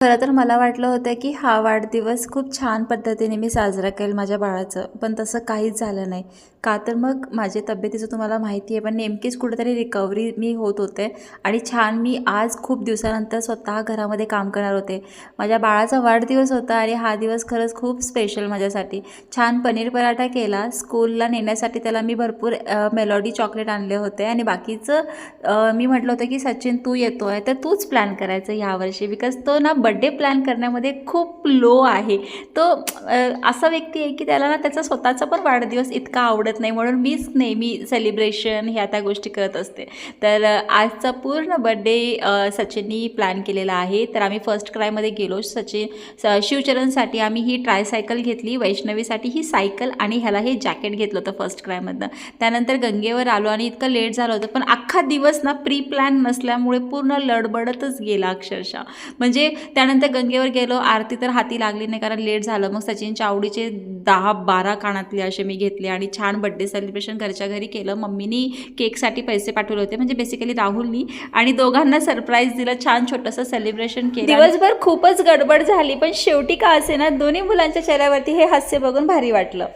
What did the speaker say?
खरं तर मला वाटलं होतं की हा वाढदिवस खूप छान पद्धतीने मी साजरा केल माझ्या बाळाचं पण तसं काहीच झालं नाही. का तर मग माझ्या तब्येतीचं तुम्हाला माहिती आहे पण नेमकीच कुठेतरी रिकव्हरी मी होत होते आणि छान मी आज खूप दिवसानंतर स्वतः घरामध्ये काम करणार होते. माझ्या बाळाचा वाढदिवस होता आणि हा दिवस खरंच खूप स्पेशल माझ्यासाठी. छान पनीर पराठा केला स्कूलला नेण्यासाठी त्याला मी भरपूर मेलॉडी चॉकलेट आणले होते आणि बाकीचं मी म्हटलं होतं की सचिन तू येतो आहे तर तूच प्लॅन करायचं यावर्षी बिकॉज तो ना बड्डे प्लॅन करण्यामध्ये खूप लो आहे. तो असा व्यक्ती आहे की त्याला ना त्याचा स्वतःचा पण वाढदिवस इतका आवडत नाही म्हणून मीच नेहमी सेलिब्रेशन ह्या त्या गोष्टी करत असते. तर आजचा पूर्ण बड्डे सचिननी प्लॅन केलेला आहे. तर आम्ही फर्स्ट क्रायमध्ये गेलो. सचिन स शिवचरणसाठी आम्ही ही ट्रायसायकल घेतली. वैष्णवीसाठी ही सायकल आणि ह्याला हे जॅकेट घेतलं होतं फर्स्ट क्रायमधनं त्यानंतर गंगेवर आलो आणि इतकं लेट झालं होतं. पण अख्खा दिवस ना प्री प्लॅन नसल्यामुळे पूर्ण लडबडतच गेला अक्षरशः. म्हणजे त्यानंतर गंगेवर गेलो आरती तर हाती लागली नाही कारण लेट झालं. मग सचिनच्या आवडीचे दहा बारा कानातले असे मी घेतले आणि छान बड्डे सेलिब्रेशन घरच्या घरी केलं. मम्मीनी केकसाठी पैसे पाठवले होते म्हणजे बेसिकली राहुलनी आणि दोघांना सरप्राईज दिलं छान छोटंसं सेलिब्रेशन केलं. दिवसभर खूपच गडबड झाली पण शेवटी का असे ना दोन्ही मुलांच्या चेहऱ्यावरती हे हास्य बघून भारी वाटलं.